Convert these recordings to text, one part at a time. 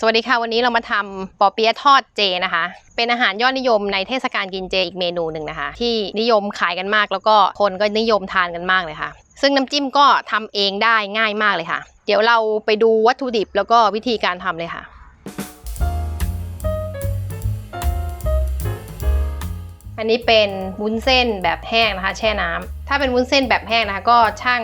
สวัสดีค่ะ วันนี้เรามาทำปอเปี๊ยะทอดเจนะคะ เป็นอาหารยอดนิยมในเทศกาลกินเจอีกเมนูหนึ่งนะคะ ที่นิยมขายกันมาก แล้วก็คนก็นิยมทานกันมากเลยค่ะ ซึ่งน้ำจิ้มก็ทำเองได้ง่ายมากเลยค่ะ เดี๋ยวเราไปดูวัตถุดิบแล้วก็วิธีการทำเลยค่ะ อันนี้เป็นวุ้นเส้นแบบแห้งนะคะ แช่น้ำ ถ้าเป็นวุ้นเส้นแบบแห้งนะคะก็ช่าง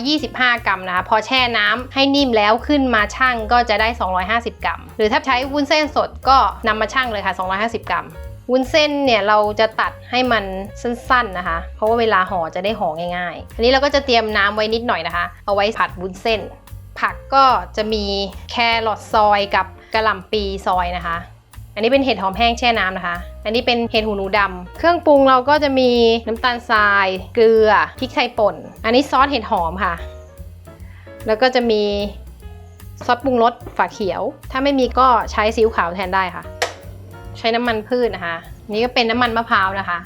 125 กรัมนะคะ พอแช่น้ำให้นิ่มแล้วขึ้นมาช่างก็จะได้ 250 กรัม หรือถ้าใช้วุ้นเส้นสดก็นำมาช่างเลยค่ะ 250 กรัม วุ้นเส้นเนี่ยเราจะตัดให้มันสั้นๆนะคะ เพราะว่าเวลาห่อจะได้ห่อง่ายๆ อันนี้เราก็จะเตรียมน้ำไว้นิดหน่อยนะคะ เอาไว้ผัดวุ้นเส้น ผักก็จะมีแครอทซอยกับกระหล่ำปีซอยนะคะ นนี้เป็นเห็ดหอมแห้งแช่น้ำนะคะ อันนี้เป็นเห็ดหูหนูดำ เครื่องปรุงเราก็จะมีน้ำตาลทราย เกลือ พริกไทยป่น อันนี้ซอสเห็ดหอมค่ะ แล้วก็จะมีซอสปรุงรสฝาเขียว ถ้าไม่มีก็ใช้ซีอิ๊วขาวแทนได้ค่ะ ใช้น้ำมันพืชนะคะ นี่ก็เป็นน้ำมันมะพร้าวนะคะ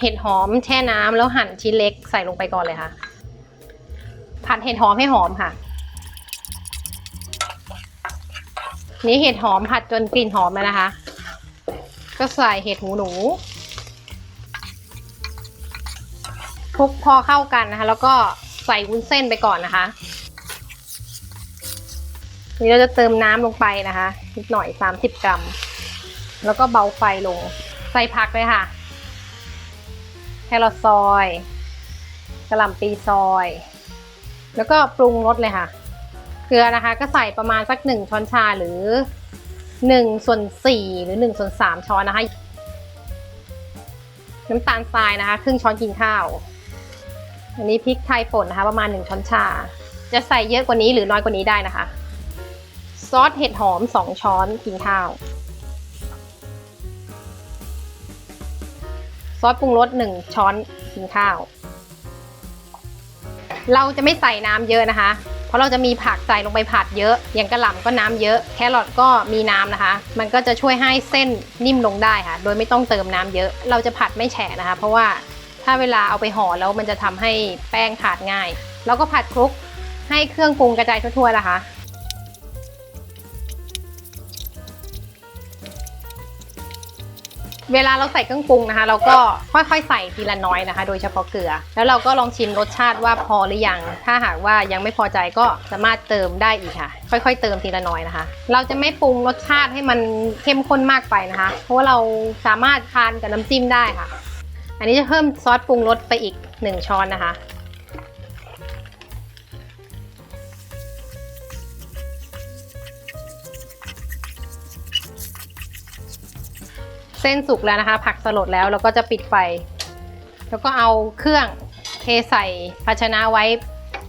เห็ดหอมแช่น้ำแล้วหั่นชิ้นเล็กใส่ลงไปก่อนเลยค่ะ ผัดเห็ดหอมให้หอมค่ะ นี่เห็ดหอมผัดจนกลิ่นหอมแล้วนะคะ ก็ใส่เห็ดหูหนูคลุกพอเข้ากันนะคะ แล้วก็ใส่วุ้นเส้นไปก่อนนะคะ นี่เราจะเติมน้ำลงไปนะคะนิดหน่อย 30 กรัม แล้วก็เบาไฟลง ใส่ผักเลยค่ะแครอทซอยกระหล่ำปีซอย แล้วก็ปรุงรสเลยค่ะ ลือนะคะ ก็ใส่ประมาณสักหนึ่งช้อนชาหรือหนึ่งส่วนสี่หรือหนึ่งส่วนสามช้อนนะคะ น้ำตาลทรายนะคะ ครึ่งช้อนกินข้าว อันนี้พริกไทยป่นนะคะ ประมาณหนึ่งช้อนชา จะใส่เยอะกว่านี้หรือน้อยกว่านี้ได้นะคะ ซอสเห็ดหอมสองช้อนกินข้าว ซอสปรุงรสหนึ่งช้อนกินข้าว เราจะไม่ใส่น้ำเยอะนะคะ ราะเราจะมีผักใส่ลงไปผัดเยอะ อย่างกระหล่ำก็น้ำเยอะ แครอทก็มีน้ำนะคะ มันก็จะช่วยให้เส้นนิ่มลงได้ค่ะ โดยไม่ต้องเติมน้ำเยอะ เราจะผัดไม่แฉะนะคะ เพราะว่าถ้าเวลาเอาไปห่อแล้วมันจะทำให้แป้งขาดง่าย แล้วก็ผัดคลุกให้เครื่องปรุงกระจายทั่วๆนะคะ เวลาเราใส่เครื่องปรุงนะคะ เราก็ค่อยๆใส่ทีละน้อยนะคะ โดยเฉพาะเกลือ แล้วเราก็ลองชิมรสชาติว่าพอหรือยัง ถ้าหากว่ายังไม่พอใจก็สามารถเติมได้อีกค่ะ ค่อย ๆ เติมทีละน้อยนะคะ เราจะไม่ปรุงรสชาติให้มันเข้มข้นมากไปนะคะ เพราะว่าเราสามารถทานกับน้ำจิ้มได้ค่ะ อันนี้จะเพิ่มซอสปรุงรสไปอีก 1 ช้อนนะคะ เส้นสุกแล้วนะคะ ผักสลดแล้วเราก็จะปิดไฟ แล้วก็เอาเครื่องเทใส่ภาชนะไว้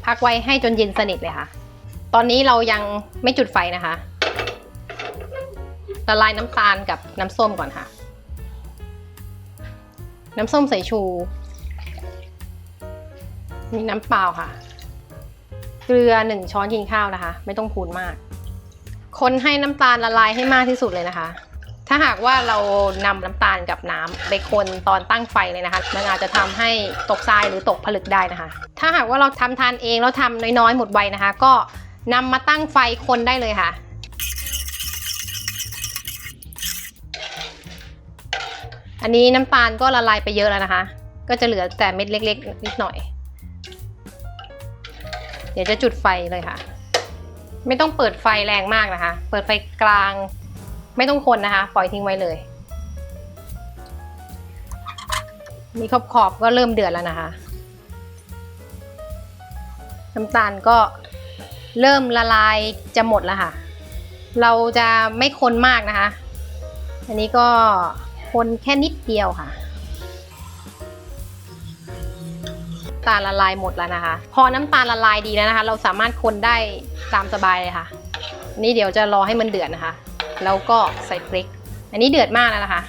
พักไว้ให้จนเย็นสนิทเลยค่ะ ตอนนี้เรายังไม่จุดไฟนะคะ ละลายน้ำตาลกับน้ำส้มก่อนค่ะ น้ำส้มสายชู มีน้ำเปล่าค่ะ เกลือหนึ่งช้อนกินข้าวนะคะ ไม่ต้องพูนมาก คนให้น้ำตาลละลายให้มากที่สุดเลยนะคะาหากว่าเรานำน้ำตาลกับน้ำไปคนตอนตั้งไฟเลยนะคะ มันอาจจะทำให้ตกทรายหรือตกผลึกได้นะคะ ถ้าหากว่าเราทำทานเองแล้วทำน้อยๆหมดไวนะคะ ก็นำมาตั้งไฟคนได้เลยค่ะอันนี้น้ำตาลก็ละลายไปเยอะแล้วนะคะ ก็จะเหลือแต่เม็ดเล็ก ๆ นิดหน่อย เดี๋ยวจะจุดไฟเลยค่ะ ไม่ต้องเปิดไฟแรงมากนะคะ เปิดไฟกลาง ไม่ต้องคนนะคะ ปล่อยทิ้งไว้เลย มีขอบขอบๆก็เริ่มเดือดแล้วนะคะ น้ำตาลก็เริ่มละลายจะหมดแล้วค่ะ เราจะไม่คนมากนะคะ อันนี้ก็คนแค่นิดเดียวค่ะน้ำตาลละลายหมดแล้วนะคะ พอน้ำตาลละลายดีแล้วนะคะ เราสามารถคนได้ตามสบายเลยค่ะ นี่เดี๋ยวจะรอให้มันเดือดนะคะ แล้วก็ใส่พริก อันนี้เดือดมากแล้วนะคะ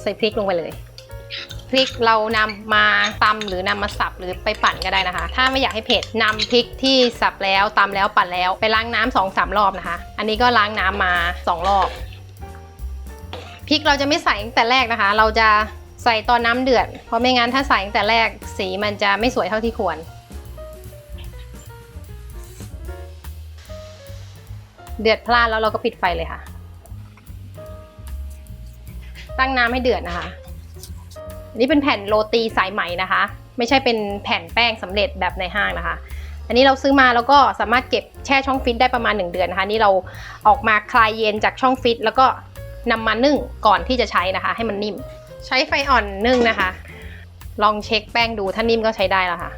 ใส่พริกลงไปเลยพริกเรานำมาตำหรือนำมาสับหรือไปปั่นก็ได้นะคะ ถ้าไม่อยากให้เผ็ดนำพริกที่สับแล้วตำแล้วปั่นแล้วไปล้างน้ำสองสามรอบนะคะ อันนี้ก็ล้างน้ำมาสองรอบพริกเราจะไม่ใส่ตั้งแต่แรกนะคะ เราจะใส่ตอนน้ำเดือดเพราะไม่งั้นถ้าใส่ตั้งแต่แรกสีมันจะไม่สวยเท่าที่ควร เดือดพล่านแล้วเราก็ปิดไฟเลยค่ะ ตั้งน้ำให้เดือดนะคะอันนี้เป็นแผ่นโรตีสายไหมนะคะ ไม่ใช่เป็นแผ่นแป้งสำเร็จแบบในห้างนะคะ อันนี้เราซื้อมาแล้วก็สามารถเก็บแช่ช่องฟิตได้ประมาณ 1 เดือนนะคะ นี่เราออกมาคลายเย็นจากช่องฟิตแล้วก็นำมานึ่งก่อนที่จะใช้นะคะ ให้มันนิ่ม ใช้ไฟอ่อนนึ่งนะคะ ลองเช็คแป้งดูถ้านิ่มก็ใช้ได้แล้วค่ะ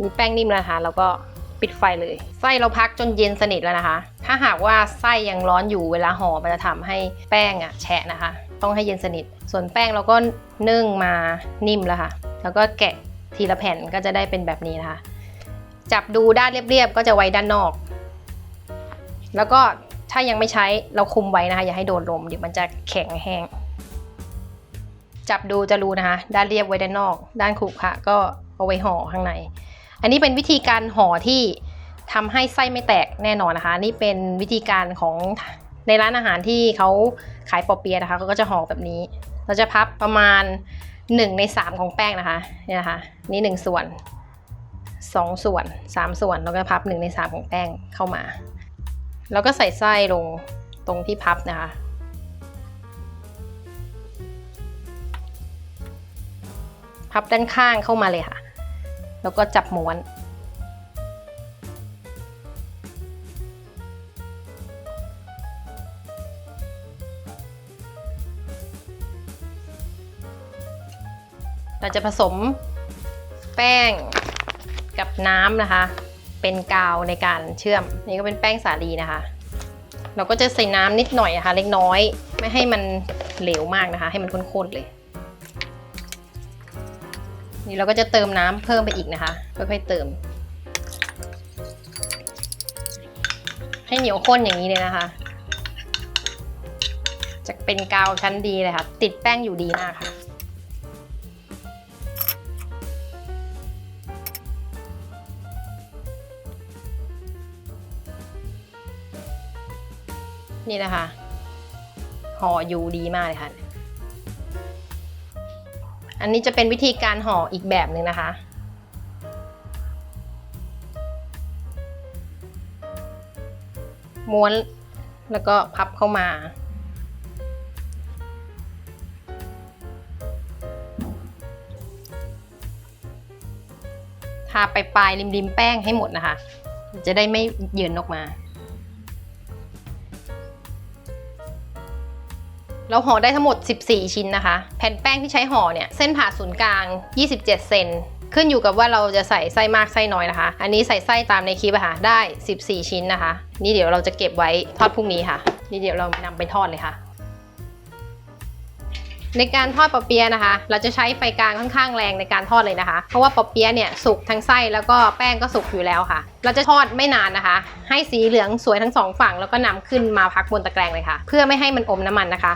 มีแป้งนิ่มแล้วนะคะแล้วก็ ปิดไฟเลย ไส้เราพักจนเย็นสนิทแล้วนะคะ ถ้าหากว่าไส้ยังร้อนอยู่เวลาห่อมันจะทำให้แป้งอะแฉะนะคะ ต้องให้เย็นสนิท ส่วนแป้งเราก็นึ่งมานิ่มแล้วค่ะ แล้วก็แกะทีละแผ่นก็จะได้เป็นแบบนี้นะคะ จับดูด้านเรียบๆก็จะไว้ด้านนอก แล้วก็ถ้ายังไม่ใช้เราคุมไว้นะคะ อย่าให้โดนลมเดี๋ยวมันจะแข็งแห้ง จับดูจะรู้นะคะ ด้านเรียบไว้ด้านนอก ด้านขรุขระก็เอาไว้ห่อข้างใน อันนี้เป็นวิธีการห่อที่ทำให้ไส้ไม่แตกแน่นอนนะคะ นี่เป็นวิธีการของในร้านอาหารที่เขาขายปอเปียะนะคะเขาก็จะห่อแบบนี้ เราจะพับประมาณ 1 ใน 3 ของแป้งนะคะเนี่ยนะคะ นี่ 1 ส่วน 2 ส่วน 3 ส่วนแล้วก็พับ 1 ใน 3 ของแป้งเข้ามา แล้วก็ใส่ไส้ลงตรงที่พับนะคะพับด้านข้างเข้ามาเลยค่ะ แล้วก็จับม้วน เราจะผสมแป้งกับน้ำนะคะ เป็นกาวในการเชื่อม นี่ก็เป็นแป้งสาลีนะคะ เราก็จะใส่น้ำนิดหน่อยนะคะ เล็กน้อย ไม่ให้มันเหลวมากนะคะ ให้มันข้นๆเลย นี่เราก็จะเติมน้ำเพิ่มไปอีกนะคะค่อยๆเติม ให้เหนียวข้นอย่างนี้เลยนะคะ จะเป็นกาวชั้นดีเลยค่ะ ติดแป้งอยู่ดีมากค่ะนี่นะคะห่ออยู่ดีมากเลยค่ะ อันนี้จะเป็นวิธีการห่ออีกแบบหนึ่งนะคะ ม้วนแล้วก็พับเข้ามา ทาไปปลายริมริมๆแป้งให้หมดนะคะ จะได้ไม่เยือนออกมา เราห่อได้ทั้งหมด 14 ชิ้นนะคะ แผ่นแป้งที่ใช้ห่อเนี่ย เส้นผ่าศูนย์กลาง 27 เซนขึ้นอยู่กับว่าเราจะใส่ไส้มากไส้น้อยนะคะ อันนี้ใส่ไส้ตามในคลิปอะค่ะ ได้ 14 ชิ้นนะคะ นี่เดี๋ยวเราจะเก็บไว้ทอดพรุ่งนี้ค่ะ นี่เดี๋ยวเรานำไปทอดเลยค่ะ ในการทอดปอเปี๊ยะนะคะ เราจะใช้ไฟกลางค่อนข้างแรงในการทอดเลยนะคะ เพราะว่าปอเปี๊ยะเนี่ยสุกทั้งไส้แล้วก็แป้งก็สุกอยู่แล้วค่ะ เราจะทอดไม่นานนะคะ ให้สีเหลืองสวยทั้งสองฝั่งแล้วก็นำขึ้นมาพักบนตะแกรงเลยค่ะ เพื่อไม่ให้มันอมน้ำมันนะคะ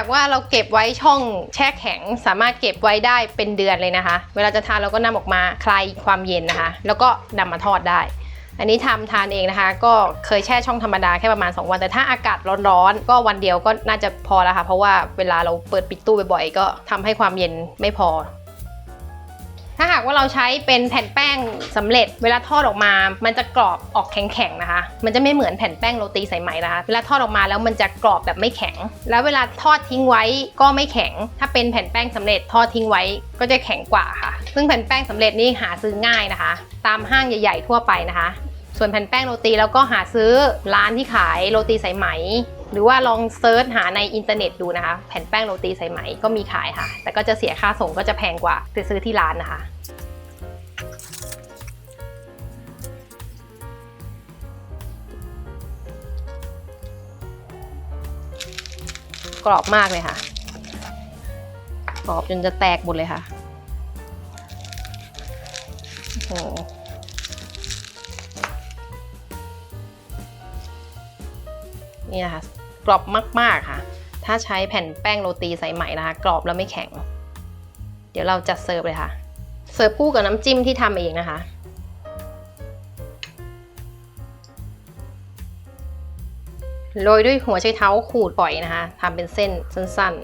ากว่าเราเก็บไว้ช่องแช่แข็ง สามารถเก็บไว้ได้เป็นเดือนเลยนะคะ เวลาจะทานเราก็นำออกมาคลายความเย็นนะคะ แล้วก็นำมาทอดได้ อันนี้ทำทานเองนะคะ ก็เคยแช่ช่องธรรมดาแค่ประมาณ 2 วัน แต่ถ้าอากาศร้อนๆ ก็วันเดียวก็น่าจะพอแล้วค่ะ เพราะว่าเวลาเราเปิดปิดตู้บ่อยๆ ก็ทำให้ความเย็นไม่พอ ถ้าหากว่าเราใช้เป็นแผ่นแป้งสำเร็จ เวลาทอดออกมา มันจะกรอบออกแข็งๆนะคะ มันจะไม่เหมือนแผ่นแป้งโรตีสายไหมนะคะเวลาทอดออกมาแล้วมันจะกรอบแบบไม่แข็ง แล้วเวลาทอดทิ้งไว้ก็ไม่แข็ง ถ้าเป็นแผ่นแป้งสำเร็จทอดทิ้งไว้ก็จะแข็งกว่าค่ะ ซึ่งแผ่นแป้งสำเร็จนี่หาซื้อง่ายนะคะ ตามห้างใหญ่ ๆ ทั่วไปนะคะ ส่วนแผ่นแป้งโรตีแล้วก็หาซื้อร้านที่ขายโรตีสายไหม หรือว่าลองเซิร์ชหาในอินเทอร์เน็ตดูนะคะ แผ่นแป้งโรตีสายไหมก็มีขายค่ะ แต่ก็จะเสียค่าส่งก็จะแพงกว่าไปซื้อที่ร้านนะคะ กรอบมากเลยค่ะ กรอบจนจะแตกหมดเลยค่ะโอ้ นี่นะคะกรอบมากๆค่ะ ถ้าใช้แผ่นแป้งโรตีสายไหมนะคะ กรอบแล้วไม่แข็ง เดี๋ยวเราจะเสิร์ฟเลยค่ะ เสิร์ฟคู่กับน้ำจิ้มที่ทำเองนะคะโรยด้วยหัวไชเท้าขูดปล่อยนะคะทำเป็นเส้นสั้น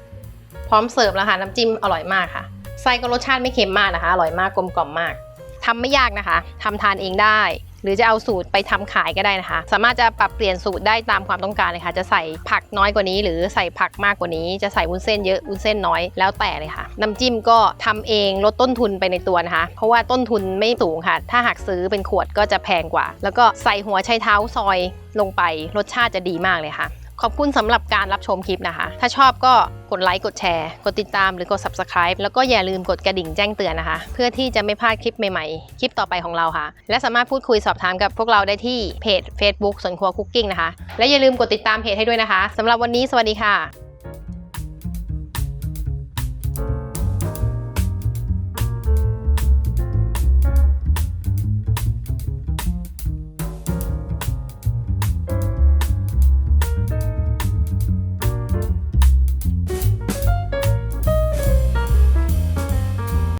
ๆ พร้อมเสิร์ฟแล้วค่ะน้ำจิ้มอร่อยมากค่ะไส้ก็รสชาติไม่เค็มมากนะคะ อร่อยมากกลมกล่อมมากทำไม่ยากนะคะทำทานเองได้ หรือจะเอาสูตรไปทำขายก็ได้นะคะ สามารถจะปรับเปลี่ยนสูตรได้ตามความต้องการเลยค่ะ จะใส่ผักน้อยกว่านี้ หรือใส่ผักมากกว่านี้ จะใส่วุ้นเส้นเยอะวุ้นเส้นน้อยแล้วแต่เลยค่ะน้ำจิ้มก็ทำเองลดต้นทุนไปในตัวนะคะ เพราะว่าต้นทุนไม่สูงค่ะ ถ้าหากซื้อเป็นขวดก็จะแพงกว่า แล้วก็ใส่หัวไชเท้าซอยลงไปรสชาติจะดีมากเลยค่ะ ขอบคุณสำหรับการรับชมคลิปนะคะ ถ้าชอบก็กดไลค์กดแชร์ กดติดตามหรือกด subscribe แล้วก็อย่าลืมกดกระดิ่งแจ้งเตือนนะคะ เพื่อที่จะไม่พลาดคลิปใหม่ๆ คลิปต่อไปของเราค่ะ และสามารถพูดคุยสอบถามกับพวกเราได้ที่เพจ Facebook สวนครัวคุกกิ้งนะคะ และอย่าลืมกดติดตามเพจให้ด้วยนะคะสำหรับวันนี้สวัสดีค่ะ